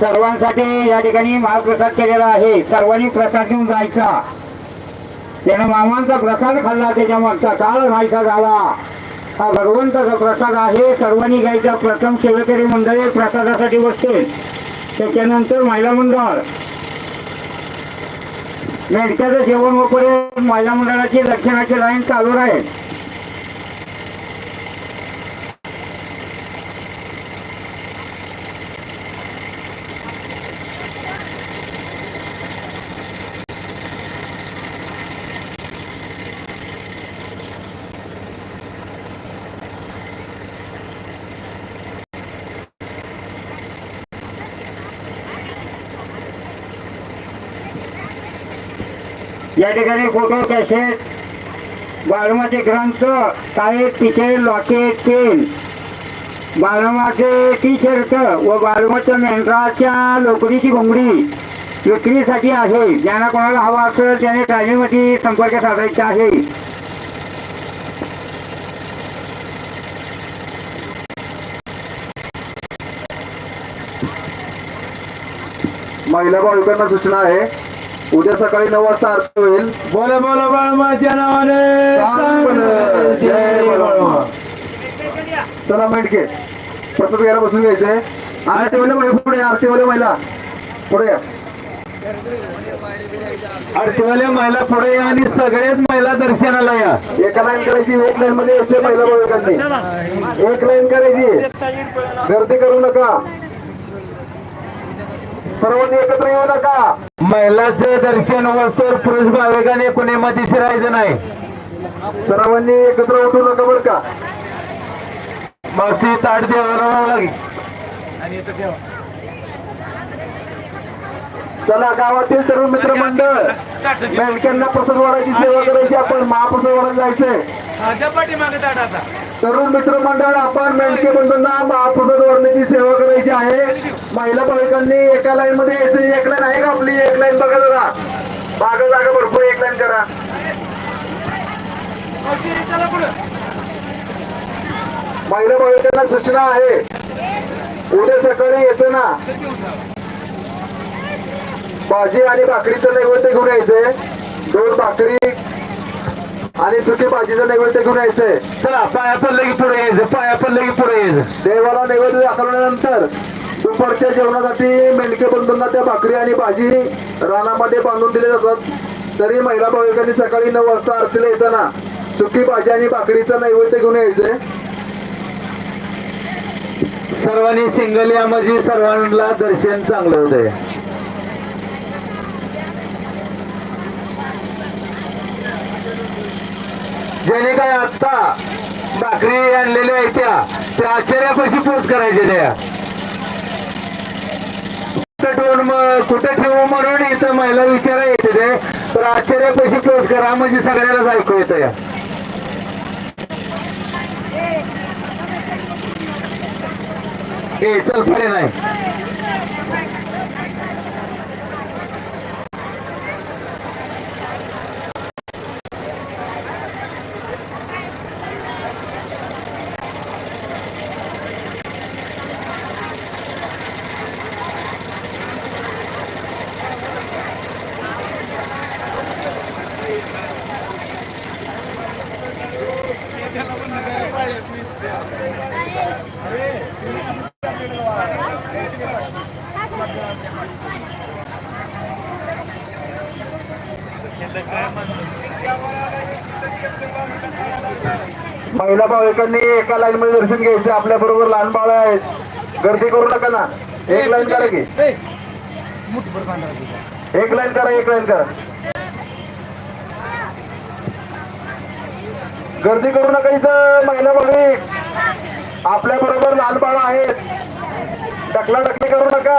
सर्वांसाठी या ठिकाणी महाप्रसाद केलेला आहे. सर्वांनी प्रसाद घेऊन जायचा. त्यानं मामांचा प्रसाद खाल्ला त्याच्या मागचा काळ व्हायचा झाला. हा भगवंताचा प्रसाद आहे सर्वांनी घ्यायचा प्रथम सेवेकरी मंडळी प्रसादासाठी बसते. त्याच्यानंतर महिला मंडळ. मेडक्याचं जेवण वगैरे महिला मंडळाची दक्षिणाची लाईन चालू राहील. या ठिकाणी फोटो कॅसेट बाळमाचे ग्रंथ काही तिचे लॉकेट पेन बालमाचे टी शर्ट व बाळमाच्या मेंढराच्या लोकरीची घोंगडी विक्रीसाठी आहे. ज्यांना कोणाला हवा असेल त्याने ट्रॅलीमध्ये संपर्क साधायचा आहे. महिला भाविकांना सूचना आहे. उद्या सकाळी नऊ वाजता आरती होईल. बोला बोला बाळमाच्या नावाने. जय बाळमा. चला मेंढके प्रसाद घ्यायला बसून घ्यायचंय. आरती वाले महिला पुढे आरती वाले महिला. पुढे या. आरतीवाल्या महिला पुढे या आणि सगळ्याच महिला दर्शनाला या. एका लाईन करायची एक लाईन मध्ये यायचे महिला भाविकांनी एक लाईन करायची. गर्दी करू नका. सर्वांनी एकत्र येऊ नका. महिलाचं दर्शन वस्तूवर पुरुष भाविकाने कोणी मध्ये शिरायचं नाही. सर्वांनी एकत्र उठू नका बरं का? मावशी ताट देवाला लागेल चला गावातील सर्व मित्र मंडळ बँकांना वाढायची सेवा करायची आपण महाप्रसाद जायचंय. तरुण मित्रमंडळ आपण बँके बंधूंना महाप्रसाद वाढण्याची सेवा करायची आहे. महिला भाविकांनी एका लाईन मध्ये यायचं एक लाईन आहे का आपली? एक लाईन बघा जरा. मागं जागा भरपूर एक लाईन करा. महिला भाविकांना सूचना आहे. उद्या सकाळी येतो ना. भाजी आणि भाकरीचं नैवेद्य घेऊन यायचंय. दोन भाकरी आणि सुकी भाजीचं नैवेद्य घेऊन यायचंय. चला पाया पडलं की पुढे यायचं पाया पडलं की पुढे यायचं देवाला नैवेद्य दाखवल्यानंतर दुपारच्या जेवणासाठी मेंढके बंधूंना त्या भाकरी आणि भाजी रानामध्ये बांधून दिले जातात. तरी महिला भाविकांनी सकाळी नऊ वाजता आरतीला येताना सुकी भाजी आणि भाकरीचं नैवेद्य घेऊन यायचंय. सर्वांनी सिंगल यामध्ये सर्वांना दर्शन चांगलं होतंय. ज्याने काय आत्ता भाकरी आणलेल्या आहेत त्या त्या आश्चर्यापाशी पोच करायच्या त्या. कुठं ठेवून मग कुठे ठेवू म्हणून इथं महिला विचारा येते ते तर आश्चर्यापाशी पोच करा म्हणजे सगळ्यालाच ऐकू येतं या. ए चल पुढे नाही. महिला भाविकांनी एका लाईन मध्ये दर्शन घ्यायचं. आपल्या बरोबर लहान बाळ आहेत. गर्दी करू नका ना. एक लाईन करा की. एक लाईन करा एक लाईन करा. गर्दी करू नका इथं महिला भाविक. आपल्या बरोबर लहान बाळ आहेत. टकला टकली करू नका.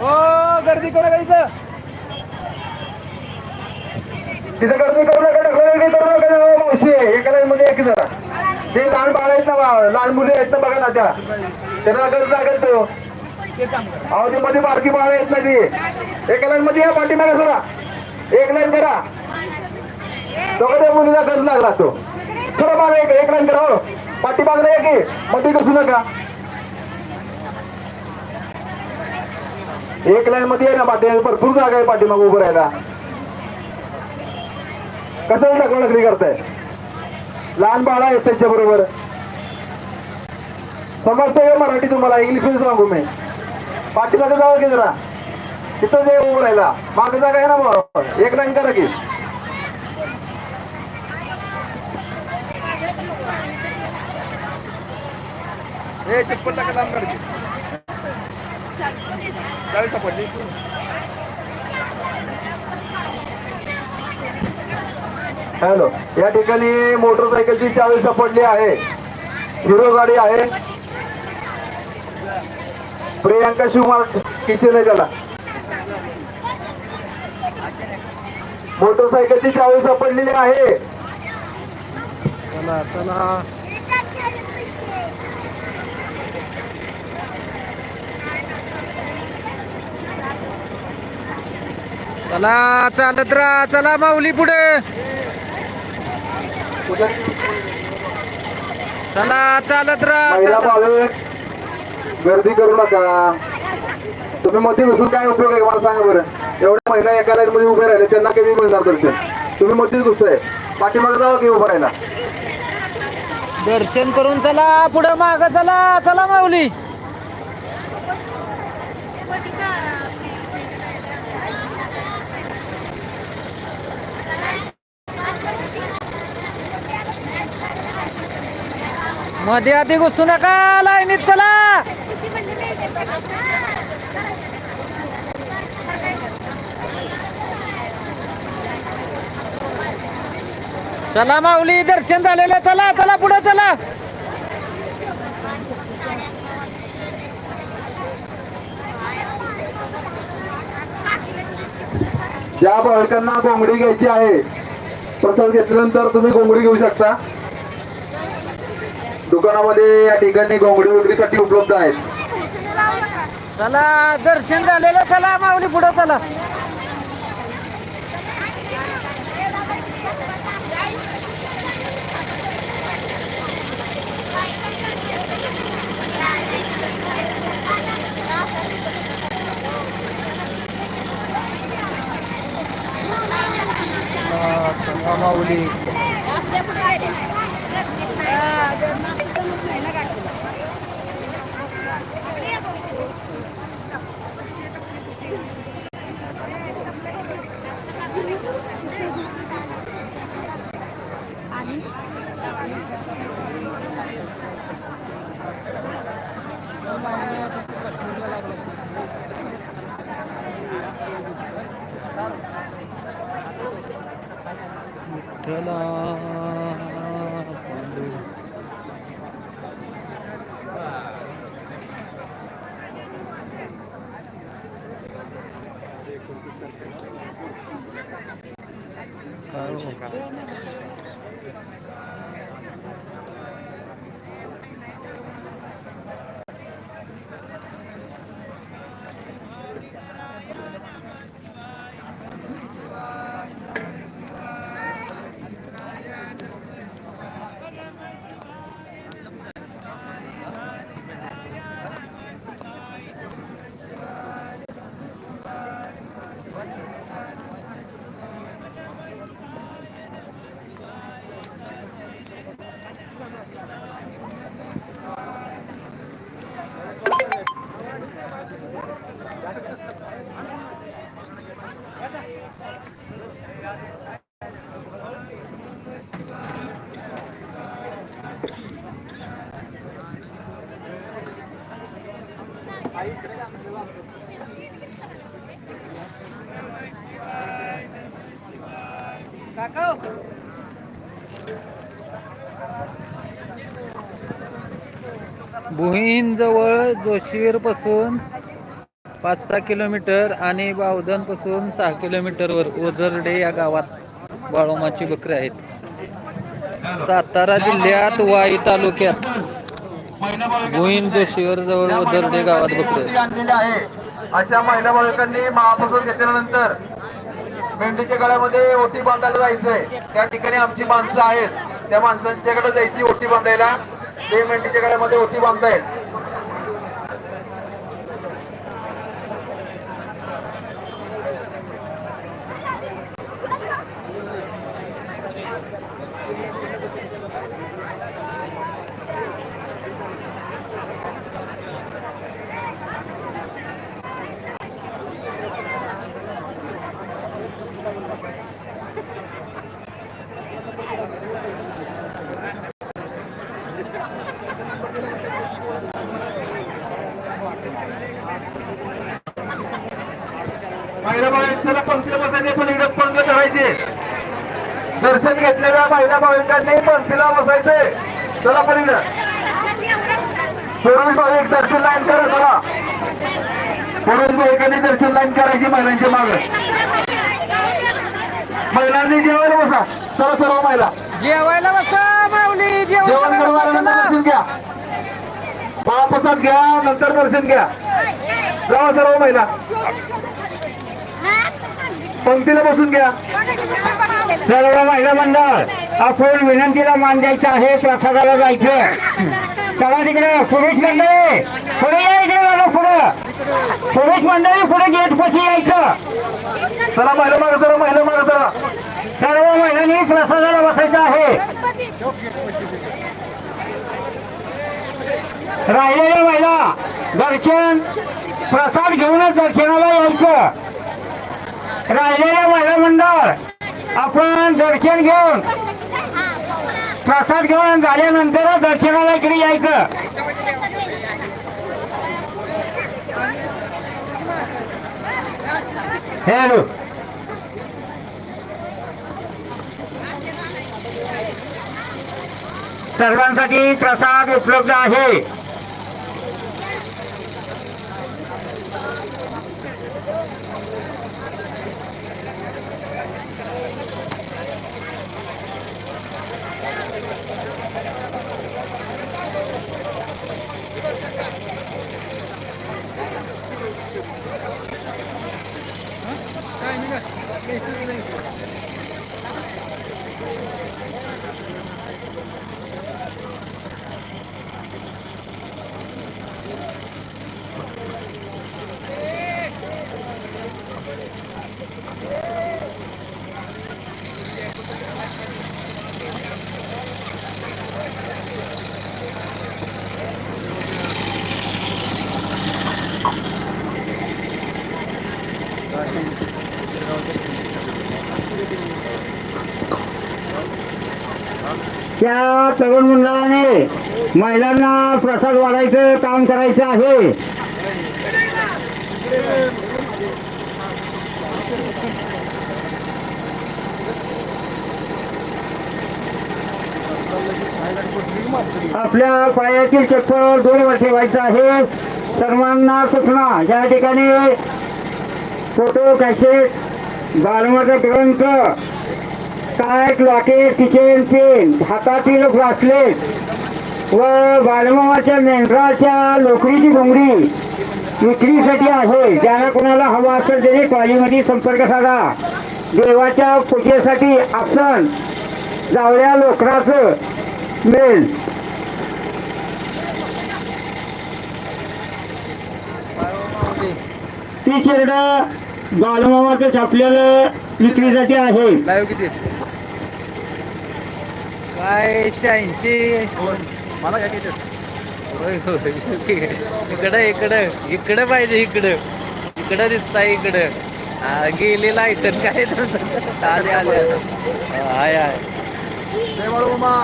ओ गर्दी करू नका इथं. तिथं गर्दी करू नका गर्दी करू नका. मावशी एका लाईन मध्ये एक जरा. ते लहान बाळ आहेत ना लहान मुली आहेत ना बघा ना त्या. त्यांना गरज लागेल तो. अहो ते मध्ये बारकी बाळ आहेत ना ती. एका लाईन मध्ये या पाठीमागे जरा. एक लाईन करा. तो त्या मुलीला गरज लागला तो. थोडं मागे एक लाईन करा हो. पाठीमागला एक आहे मध्ये घुसू नका. एक लाईन मध्ये आहे ना पाठी भरपूर जागा आहे पाठीमाग उभं राहायला. कसं नकरी करताय? लहान बाळा आहेत त्यांच्या बरोबर. समजतंय का मराठी तुम्हाला? इंग्लिशमध्ये सांगू मी. पाठीमागे जावं की जरा. तिथं जे उभं राहिला मागे जागा आहे ना बरोबर एक लाईन करा की. चप्पल टाका लांब चाळीस हॅलो या ठिकाणी मोटरसायकलची चावी सापडली आहे. हिरो गाडी आहे. प्रियांका शिवकुमार किशन आहे त्याला मोटरसायकलची चावी सापडलेली आहे. चला चला. चला चालत राहा. चला माऊली पुढे. चला चालत राहा. गर्दी करू नका. तुम्ही मध्ये घुसून काय उपयोग आहे मला सांगा बरं. एवढ्या महिला एका लाईन मध्ये उभे राहिले त्यांना कधी मिळणार दर्शन? तुम्ही मध्येच घुसताय. पाठीमागे जावं की उभं राहिला दर्शन करून चला पुढे माग चला. चला माऊली. मध्ये आधी घुसू नका लाईनीत चला. चला माऊली दर्शन झालेलं चला चला पुढे चला. ज्या बाळकांना कोंबडी घ्यायची आहे प्रसाद घेतल्यानंतर तुम्ही कोंबडी घेऊ शकता. दुकानामध्ये या ठिकाणी कोंबडी विक्रीसाठी उपलब्ध आहेत. चला दर्शन झालेलं चला माऊली पुढे चला. माऊली. Sela भुईंजवळ जवळपासून पाच सहा किलोमीटर आणि बावधनपासून सहा किलोमीटरवर ओझरडे या गावात बाळोमाची बकरी आहेत. सातारा जिल्ह्यात वाई तालुक्यात भुईन जोशीवर जवळ ओझरडे गावात बकरी आहे. अशा महिला बालकांनी महापासून घेतल्यानंतर मेंढीच्या गळ्यामध्ये ओटी बांधायला जायचंय. त्या ठिकाणी आमची माणसं आहेत. त्या माणसांच्याकडे जायची ओटी बांधायला पेमेंटच्या मेंढीच्या गळ्यामध्ये ओटी बांधतायत. भाविकांना पंक्तीला बसायचे पण इकडे पंग धरायचे दर्शन घेतलेल्या महिला भाविकांनी पंक्तीला बसायचे. चला पण इकडे पुरुष भाविक दर्शन लाईन करा चला. पुरुष भाविकांनी दर्शन लाईन करायची महिलांच्या मागे. महिलांनी जेवायला बसा. चला सर्व महिला. जेवायला बसा माऊली. जेवण करून दर्शन घ्या. महाप्रसाद घ्या नंतर दर्शन घ्या. जावा सर्व महिला. पंक्तीला बसून घ्या. सर्व महिला मंडळ आपण विनंतीला मान द्यायचं आहे प्रसादाला जायचं. चला तिकडे पुरुष मंडळी पुढे या इकडे बघा पुढं. पुरुष मंडळी पुढे गेट पशी यायचं. चला महिला मागे चला महिला मागे चला. सर्व महिलांनी प्रसादाला बसायचं आहे. राहिलेल्या महिला दर्शन प्रसाद घेऊनच दर्शनाला यायचं. राहिलेलं महिला मंडळ आपण दर्शन घेऊन प्रसाद घेऊन झाल्यानंतर दर्शनाला इकडे यायचं. हॅलो सर्वांसाठी प्रसाद उपलब्ध आहे. त्या तरुण मंडळाने महिलांना प्रसाद वाढायचं काम करायचं आहे. आपल्या पायातील चप्पल वर्षे ठेवायचं आहे. सर्वांना सूचना. या ठिकाणी फोटो कॅसेट बालमाचा ग्रंथ टायट लॉकेट किचन पेन हातातील ब्रासलेट व बालमामाच्या मेंढराच्या लोकरीची घोंगडी विक्रीसाठी आहे. ज्यांना कोणाला हवा असेल त्याने ट्रॉलीमध्ये संपर्क साधा. देवाच्या पूजेसाठी आसन जावळ्या लोकराचं मिळेल ती चिरड बालमामाचं छापलेलं विक्रीसाठी आहे. लाईव्ह किती? काय शहाऐंशी मला काय किती? इकडं इकडं. इकडं पाहिजे इकडं. इकडं दिसताय इकडं. हा, गेलेला आयटम काय आले आले. हाय बाळूमा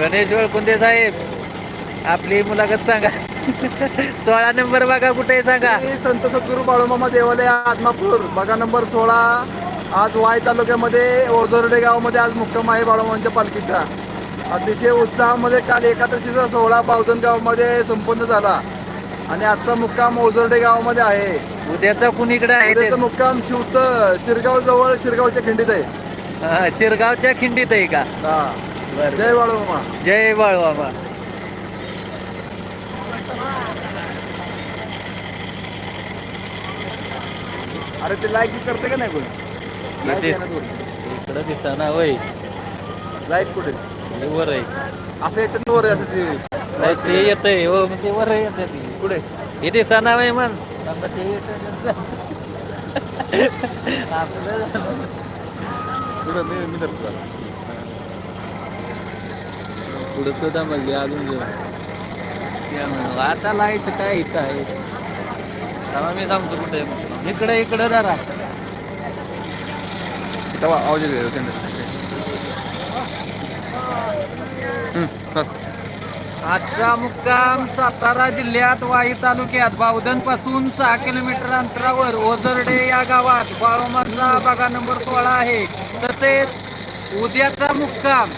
गणेश वळकुंदे साहेब आपली मुलाखत सांगा. सोळा नंबर बघा कुठे सांगा. संत सद्गुरू बाळूमामा देवालय आत्मापूर बघा नंबर सोळा. आज वाई तालुक्यामध्ये ओझरडे गावामध्ये आज मुक्काम आहे बाळूमांच्या पालखीचा. अतिशय उत्साहामध्ये काल एकादशीचा सोहळा बावधन गावामध्ये संपन्न झाला. आणि आजचा मुक्काम ओझरडे गावामध्ये आहे. उद्याचा कुणीकडे आहे ते? उद्याचा मुक्काम शिवत शिरगाव जवळ शिरगावच्या खिंडीत आहे. हा, शिरगावच्या खिंडीत आहे का? हा. बरं. जय बाळूमा जय बाळूमामा. अरे ते लाईक करते का नाही कोणी. इकडं दिसा ना वय लाईक कुठे वर आहे. असं येतं वर असं ते अहो, ते येतंय हो मग ते वर येत ते. कुठे? हे दिसा ना वय मन आता ते येतंय. आपलं कुठं? मी मी धरतो पुढं सुद्धा म्हणजे अजून आता लाइट काय इथं आहे? तेव्हा मी सांगतो कुठे? इकडे इकडे जरा तेव्हा आवाज येतो आजचा मुक्काम सातारा जिल्ह्यात वाई तालुक्यात. बावधनपासून सहा किलोमीटर अंतरावर ओझरडे या गावात बाळोमाचा बागा नंबर सोळा आहे. तसेच उद्याचा मुक्काम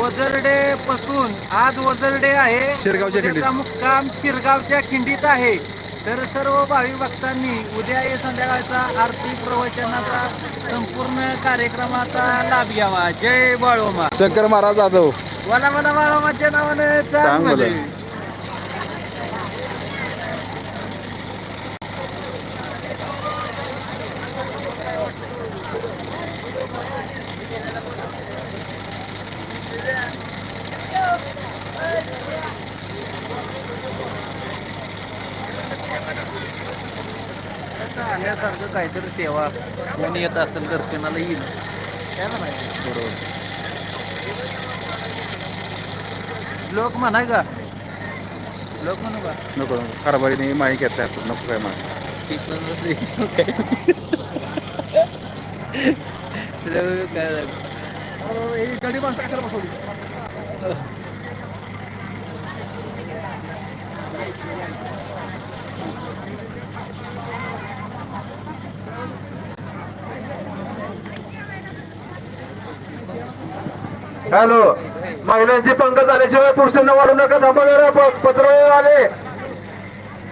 ओझरडे पासून आज ओझरडे आहे. शिरगावच्या मुक्काम शिरगावच्या खिंडीत आहे. तर सर्व भाविक भक्तांनी उद्या या संध्याकाळचा आरती प्रवचनाचा संपूर्ण कार्यक्रमाचा लाभ घ्यावा. जय बाळोमा. शंकर महाराज जाधव. मला मला बाळोमाच्या नावाने सांग मला. म्हणे. आल्यासारखं काहीतरी सेवा कोण येत असेल दर्शनाला येईल. त्याला माहिती बरोबर. लोक म्हणाय का? लोक म्हणू का? नको नको. कारभारीने माही आपण नको काय माहिती काय बसवली हॅलो. महिलांची पंगत झाल्याशिवाय पुरुषांना वाढू नका. थांबा पत्रवाले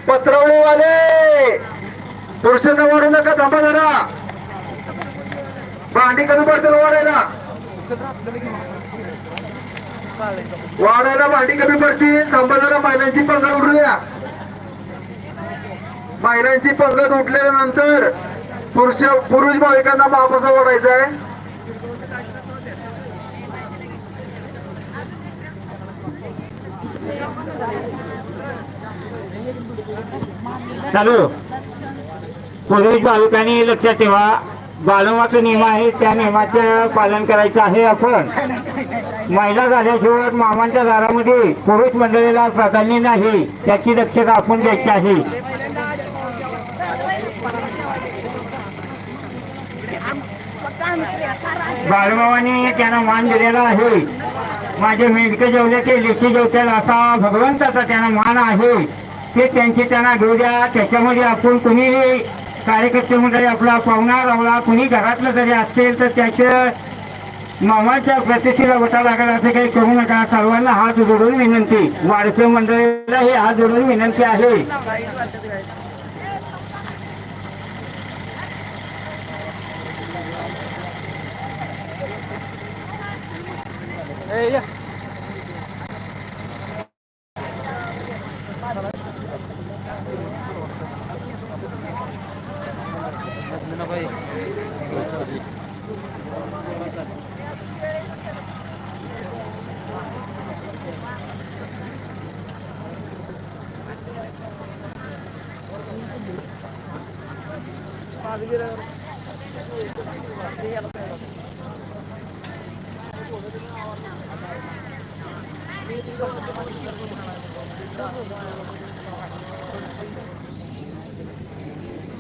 प- आले आले पुरुषांना वाढू नका. थांबा जरा. भांडी कमी पडतील वाढायला. वाढायला भांडी कमी पडतील. थांबा जरा महिलांची पंगत उठू द्या महिलांची पंगत उठल्यानंतर पुरुष पुरुष भाविकांना महाप्रसाद वाढायचा आहे चालू. पोलीस भाविकांनी लक्षात ठेवा. बालमाचा नियम आहे त्या नियमाचे पालन करायचं आहे आपण. महिला झाल्याशिवाय मामांच्या दारामध्ये पुरुष मंडळीला प्राधान्य नाही. त्याची दक्षता आपण द्यायची आहे. बाळूमामाने त्यांना मान दिलेला आहे. माझे मेंढके जेवले ते लेखी जेवतील असा भगवंताचा त्यांना मान आहे. ते त्यांची त्यांना घेऊ द्या. त्याच्यामध्ये आपण कुणीही कार्यकर्ते मंडळी आपला पाहुणा रावला कुणी घरातलं जरी असेल तर त्याच्या मामाच्या प्रतिष्ठेला वटा लागेल असं काही करू नका. सर्वांना हात जोडून विनंती. वाढते मंडळीला हे हात जोडून विनंती आहे. এই ভাই পাঁচ গিয়ে